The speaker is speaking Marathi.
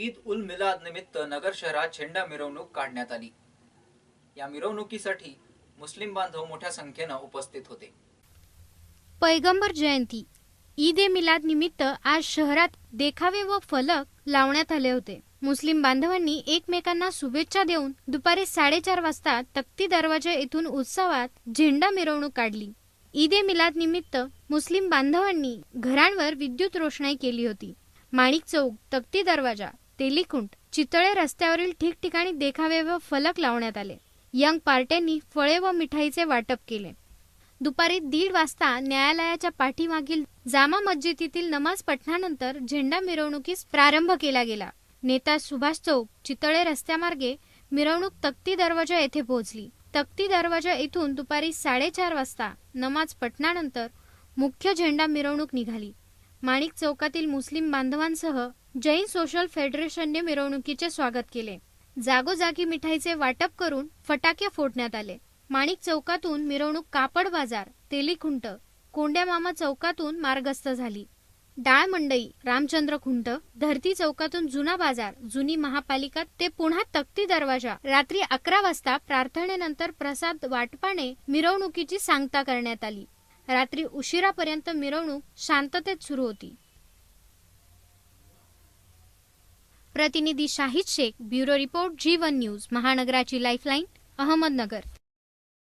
ईद उल मिलाद निमित्त नगर शहरात झेंडा मिरवणूक काढण्यात आली. या मिरवणुकीसाठी मुस्लिम बांधव मोठ्या संख्येनं उपस्थित होते. पैगंबर जयंती ईद ए मिलाद निमित्त आज शहरात देखावे व फलक लावण्यात आले होते. मुस्लिम बांधवांनी एकमेकांना शुभेच्छा देऊन दुपारी साडेचार वाजता तक्ती दरवाजा येथून उत्सवात झेंडा मिरवणूक काढली. ईद ए मिलाद निमित्त मुस्लिम बांधवांनी घरांवर विद्युत रोषणाई केली होती. माणिक चौक तक्ती दरवाजा तेलिकुंट चितळे रस्त्यावरील ठिकठिकाणी देखावे व फलक लावण्यात आले. यंग पार्ट्यांनी फळे व मिठाईचे वाटप केले. दुपारी दीड वाजता न्यायालयाच्या पाठीमागील जामा मस्जिदीतील नमाज पठणानंतर झेंडा मिरवणुकीस प्रारंभ केला गेला. नेता सुभाष चौक चितळे रस्त्यामार्गे मिरवणूक तक्ती दरवाजा येथे पोहोचली. तक्ती दरवाजा येथून दुपारी साडेचार वाजता नमाज पठणानंतर मुख्य झेंडा मिरवणूक निघाली. माणिक चौकातील मुस्लिम बांधवांसह जैन सोशल फेडरेशनने मिरवणुकीचे स्वागत केले. जागोजागी मिठाईचे वाटप करून फटाके फोडण्यात आले. माणिक चौकातून मिरवणूक कापड बाजार तेलीखुंट कोंड्यामामा चौकातून मार्गस्थ झाली. डाळ मंडई रामचंद्र खुंट धरती चौकातून जुना बाजार जुनी महापालिका ते पुन्हा तक्ती दरवाजा रात्री अकरा वाजता प्रार्थनेनंतर प्रसाद वाटपाने मिरवणुकीची सांगता करण्यात आली. रात्री उशिरापर्यंत मिरवणूक शांततेत सुरू होती. प्रतिनिधी Shahid Shaikh bureau report Jeevan news महानगराची lifeline Ahmednagar.